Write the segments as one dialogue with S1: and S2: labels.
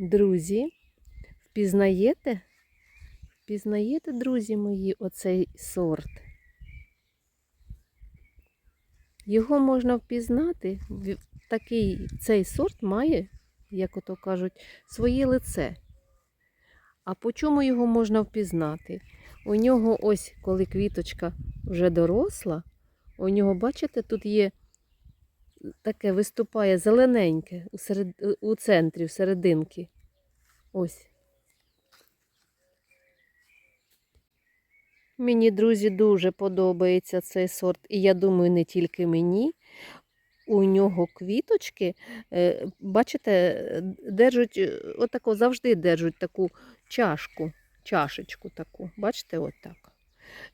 S1: Друзі, впізнаєте? Впізнаєте, друзі мої, оцей сорт? Його можна впізнати. Такий цей сорт має, як ото кажуть, своє лице. А по чому його можна впізнати? У нього ось, коли квіточка вже доросла, у нього, бачите, тут є таке виступає зелененьке у, серед... у центрі, в серединки. Ось. Мені, друзі, дуже подобається цей сорт. І я думаю, не тільки мені. У нього квіточки, е, бачите, держать, е, отако завжди держать таку чашку, чашечку таку. Бачите, отак.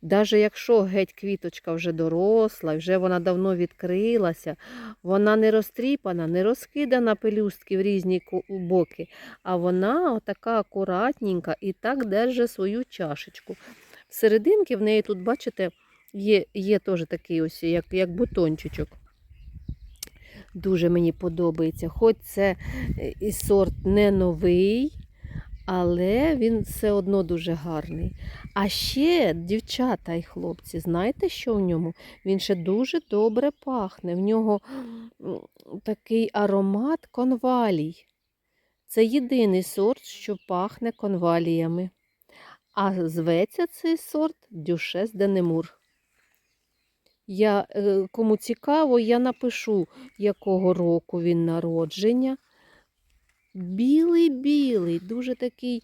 S1: Навіть якщо геть квіточка вже доросла, вже вона давно відкрилася, вона не розтріпана, не розкидана пелюстки в різні боки, а вона така акуратненька і так держить свою чашечку. Всерединки в неї тут, бачите, є, є теж такий ось, як, як бутончичок. Дуже мені подобається. Хоч це е, і сорт не новий, але він все одно дуже гарний. А ще, дівчата і хлопці, знаєте, що в ньому? Він ще дуже добре пахне. В нього такий аромат конвалій. Це єдиний сорт, що пахне конваліями. А зветься цей сорт Дюшес де Немур. Я, е, кому цікаво, я напишу, якого року він народження. Білий-білий, дуже такий,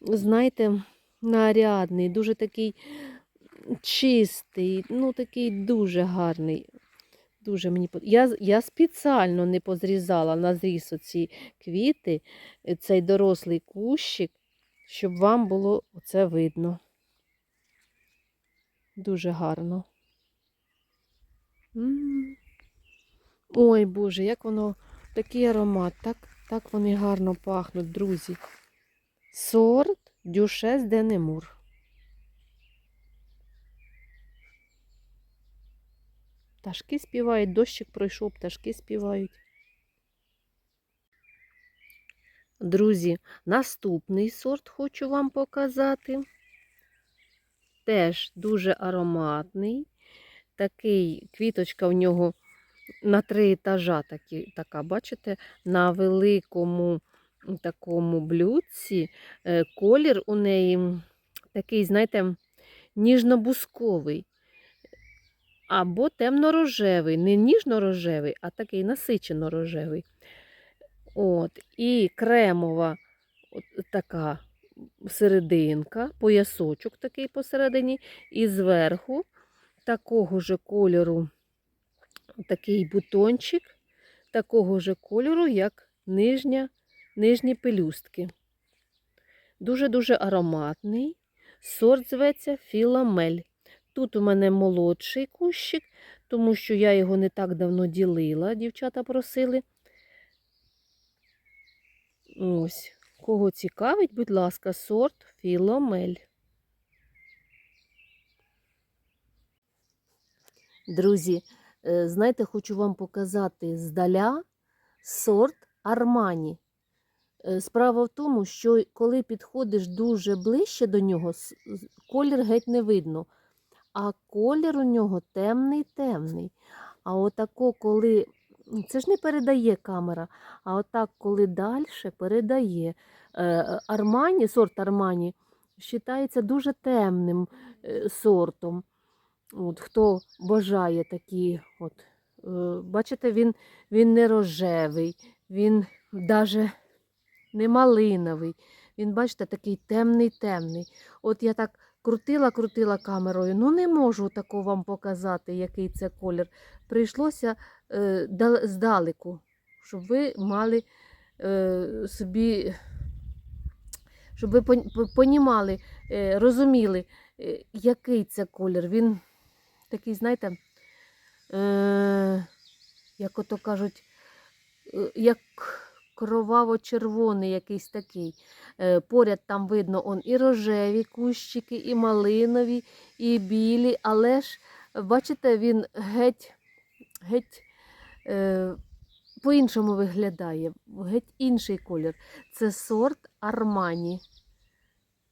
S1: знаєте, нарядний, дуже такий чистий, ну такий дуже гарний. Дуже мені я, я спеціально не позрізала на зріз оці квіти, е, цей дорослий кущик, щоб вам було це видно. Дуже гарно. М. Ой, Боже, як воно, такий аромат, так, так вони гарно пахнуть, друзі. Сорт Дюшес де Немур. Пташки співають, дощик пройшов, пташки співають. Друзі, наступний сорт хочу вам показати. Теж дуже ароматний. Такий квіточка в нього на три етажа, такі, така, бачите, на великому такому блюдці. Е, Колір у неї такий, знаєте, ніжно-бусковий. Або темно-рожевий, не ніжно-рожевий, а такий насичено-рожевий. От, і кремова така серединка, поясочок такий посередині, і зверху такого ж кольору такий бутончик, такого ж кольору, як нижня, нижні пелюстки. Дуже-дуже ароматний. Сорт зветься філамель. Тут у мене молодший кущик, тому що я його не так давно ділила, дівчата просили. Ось, кого цікавить, будь ласка, сорт філомель. Друзі, знаєте, хочу вам показати здаля сорт Армані. Е, Справа в тому, що коли підходиш дуже ближче до нього, колір геть не видно. А колір у нього темний-темний. А отако, коли. Це ж не передає камера, а отак, коли далі передає. Е, Армані, сорт Армані вважається дуже темним е, сортом. От, хто бажає такі, от, е, бачите, він, він не рожевий, він навіть не малиновий. Він, бачите, такий темний-темний. От я так крутила, крутила камерою. Ну, не можу тако вам показати, який це колір. Прийшлося е, здалеку, щоб ви мали е, собі, щоб ви понімали, е, розуміли, е, який це колір. Він такий, знаєте, е, як ото кажуть, е, як кроваво-червоний якийсь такий. Е, Поряд там видно он і рожеві кущики, і малинові, і білі, але ж, бачите, він геть, геть е, по-іншому виглядає, геть інший колір. Це сорт Армані.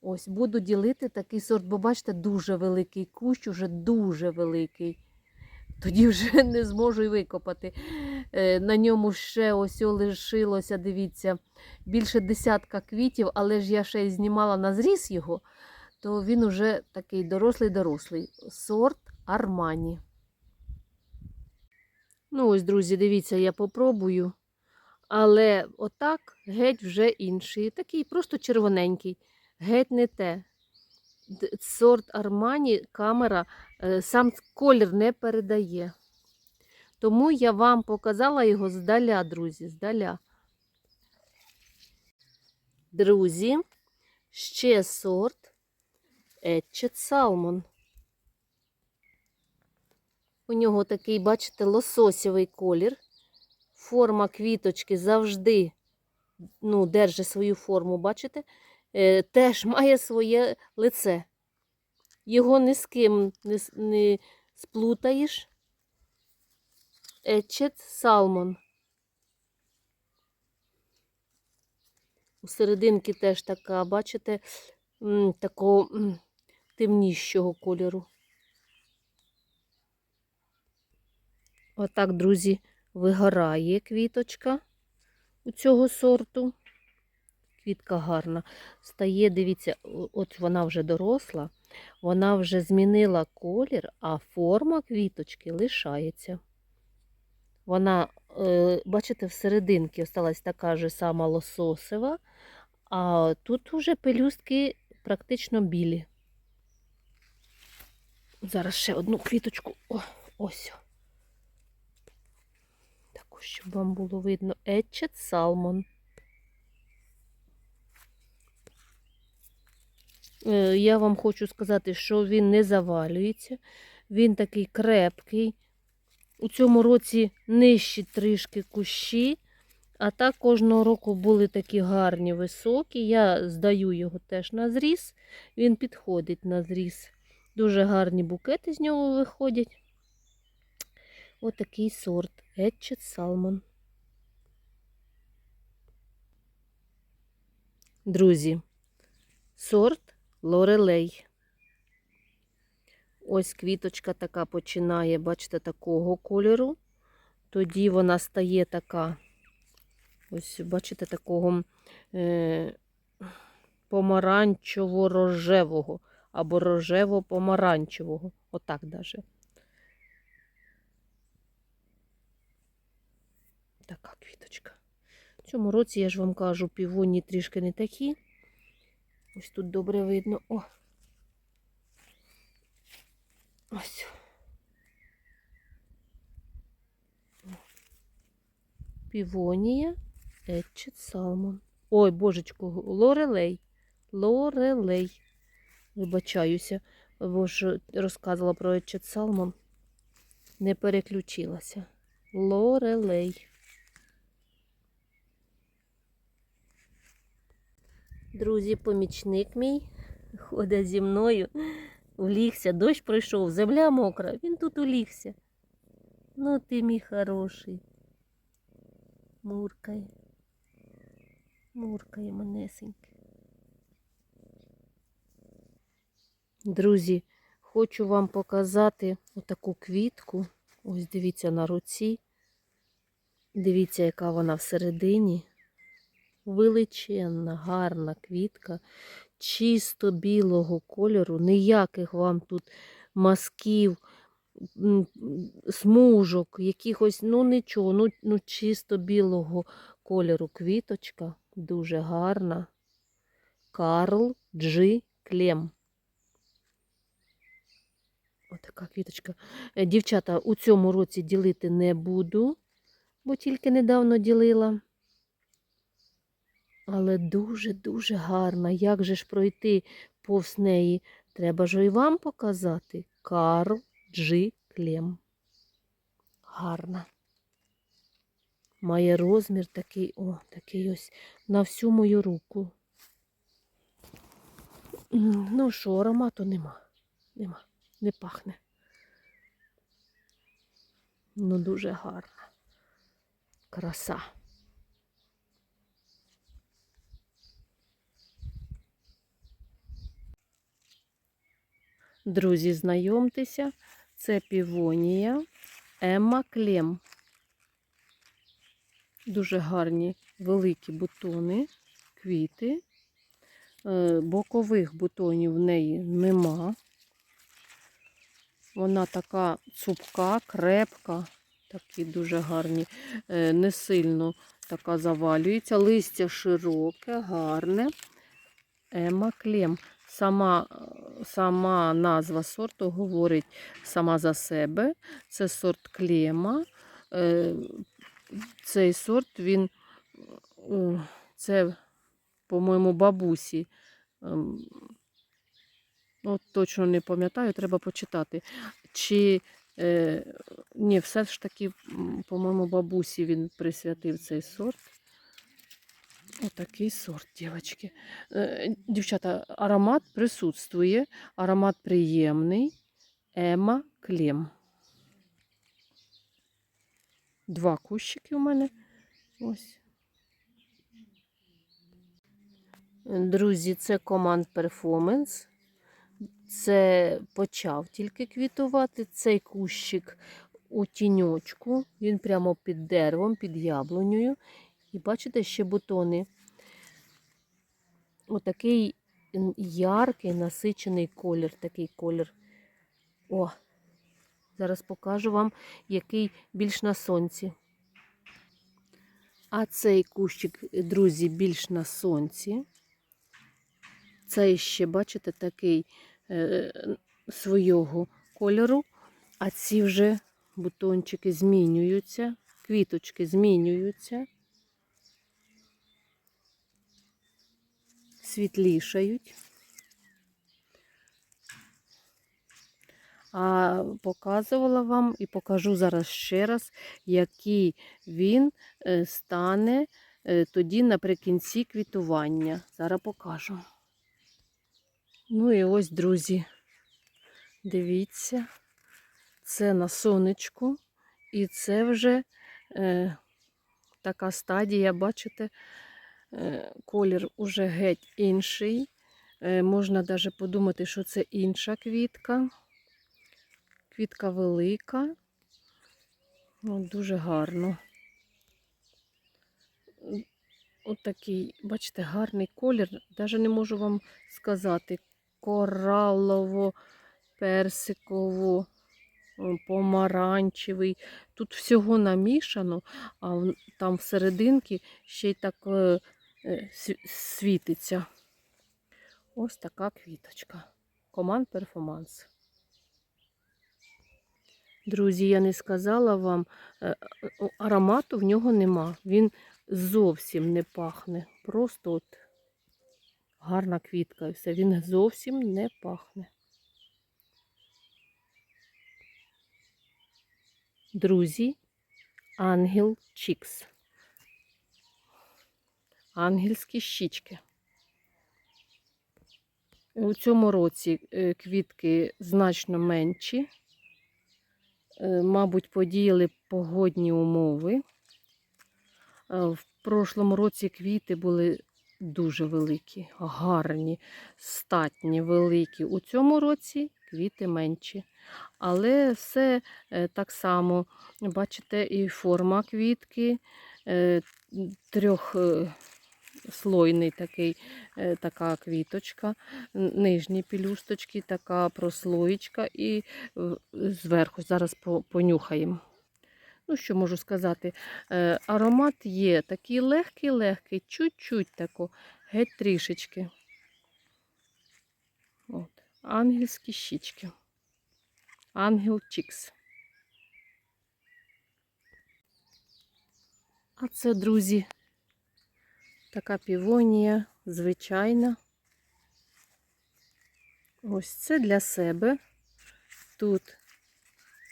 S1: Ось буду ділити такий сорт, бо бачите, дуже великий кущ, уже дуже великий. Тоді вже не зможу й викопати. Е, На ньому ще ось лишилося, дивіться, більше десятка квітів, але ж я ще й знімала на зріз його, то він уже такий дорослий-дорослий. Сорт Армані. Ну, ось, друзі, дивіться, я попробую. Але отак геть вже інший. Такий просто червоненький. Геть не те. Сорт Армані камера е, сам колір не передає. Тому я вам показала його здаля, друзі, здаля. Друзі, ще сорт Етчет Салмон. У нього такий, бачите, лососєвий колір. Форма квіточки завжди ну, держить свою форму, бачите? Е, теж має своє лице. Його ні з ким не, не сплутаєш. Етчет Салмон. У серединки теж така, бачите, такого темнішого кольору. Отак, друзі, вигорає квіточка у цього сорту. Квітка гарна. Стає, дивіться, от вона вже доросла, вона вже змінила колір, а форма квіточки лишається. Вона, е, бачите, всерединки осталась така ж сама лососева, а тут уже пелюстки практично білі. Зараз ще одну квіточку. О, ось. Таку, щоб вам було видно. Етчет Салмон. Я вам хочу сказати, що він не завалюється. Він такий крепкий. У цьому році нижчі трішки кущі, а так кожного року були такі гарні високі. Я здаю його теж на зріз. Він підходить на зріз. Дуже гарні букети з нього виходять. Отакий сорт Етчет Салмон. Друзі, сорт Лорелей. Ось квіточка така починає, бачите, такого кольору. Тоді вона стає така, ось, бачите, такого е, помаранчево-рожевого або рожево-помаранчевого. Отак даже. Така квіточка. В цьому році, я ж вам кажу, півоні трішки не такі. Ось тут добре видно. О. Ось. Півонія, Етчет Салмон. Ой, божечко, лорелей. Лорелей. Вибачаюся, бо ж розказувала про Етчет Салмон. Не переключилася. Лорелей. Друзі, помічник мій ходить зі мною, улігся, дощ пройшов, земля мокра, він тут улігся. Ну ти мій хороший. Муркає. Муркає манесеньке. Друзі, хочу вам показати отаку квітку. Ось дивіться на руці. Дивіться, яка вона всередині величенна, гарна квітка, чисто білого кольору, ніяких вам тут мазків, смужок, якихось, ну нічого, ну, ну чисто білого кольору квіточка, дуже гарна. Карл Джи Клем. Отака квіточка. Е, Дівчата, у цьому році ділити не буду, бо тільки недавно ділила. Але дуже-дуже гарна. Як же ж пройти повз неї? Треба ж і вам показати. Карл Джи Клем. Гарна. Має розмір такий, о, такий ось на всю мою руку. Ну що, аромату нема. Нема. Не пахне. Ну, дуже гарна. краса. Друзі, знайомтеся, це півонія Емма Клем. Дуже гарні великі бутони, квіти. Е, Бокових бутонів в неї нема. Вона така цупка, крепка, такі дуже гарні, е, не сильно така завалюється. Листя широке, гарне. Ема Клем. Сама, сама назва сорту говорить сама за себе. Це сорт клема. Е, Цей сорт він е, це, по-моєму, бабусі. ем, Ну, точно не пам'ятаю, треба почитати. Чи е, ні, все ж таки, по-моєму, бабусі він присвятив цей сорт. Отакий сорт, дівчатки. Е, дівчата, аромат присутствує, аромат приємний. Ема Клем. Два кущики у мене. Ось. Друзі, це команд Performance. Це почав тільки квітувати. Цей кущик у тіньочку. Він прямо під деревом, під яблунею. І бачите, ще бутони. Отакий яркий насичений колір. Такий колір. О, зараз покажу вам, який більш на сонці. А цей кущик, друзі, більш на сонці. Цей ще, бачите, такий е, свого кольору, а ці вже бутончики змінюються, квіточки змінюються, світлішають. А показувала вам і покажу зараз ще раз, який він е, стане е, тоді наприкінці квітування. Зараз покажу. Ну і ось, друзі, дивіться, це на сонечку, і це вже е, така стадія, бачите, колір уже геть інший. Е, можна навіть подумати, що це інша квітка. Квітка велика, ну, дуже гарно. От такий, бачите, гарний колір. Навіть не можу вам сказати, коралово, персиково, помаранчевий. Тут всього намішано, а там всерединки ще й так е, е, світиться. Ось така квіточка. Команд Перформанс. Друзі, я не сказала вам, е, е, аромату в нього нема. Він зовсім не пахне. Просто от гарна квітка і все. Він зовсім не пахне. Друзі, ангел Чікс. Ангельські щічки. У цьому році е, квітки значно менші. Е, Мабуть, подіяли погодні умови. Е, В прошлому році квіти були дуже великі, гарні, статні, великі. У цьому році квіти менші. Але все так само, бачите, і форма квітки, е, трьохслойний такий, е, така квіточка, нижні пелюсточки, така прослоєчка і е, зверху. Зараз понюхаємо. Ну, що можу сказати? Е, аромат є такий легкий-легкий, чуть-чуть тако, геть трішечки. От. Ангельські щічки. Ангел Чікс. А це, друзі, така півонія, звичайна. Ось це для себе. Тут.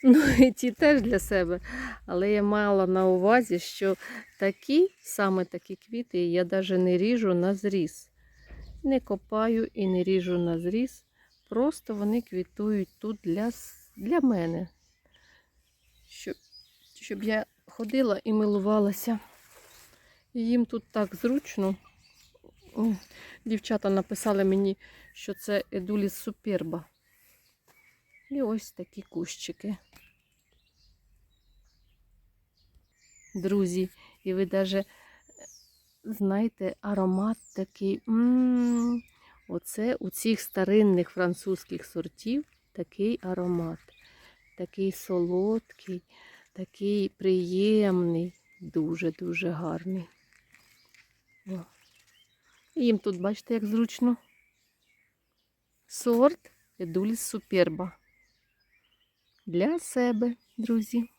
S1: Ну, і ті теж для себе. Але я мала на увазі, що такі, саме такі квіти, я навіть не ріжу на зріз. Не копаю і не ріжу на зріз. Просто вони квітують тут для, для мене. Щоб, щоб я ходила і милувалася. Їм тут так зручно. Дівчата написали мені, що це Едуліс Суперба. І ось такі кущики. Друзі, і ви даже знаєте, аромат такий. м Оце у цих старинних французьких сортів такий аромат. Такий солодкий, такий приємний, дуже-дуже гарний. Їм тут, бачите, як зручно. Сорт Едуліс Суперба. Для себе, друзі.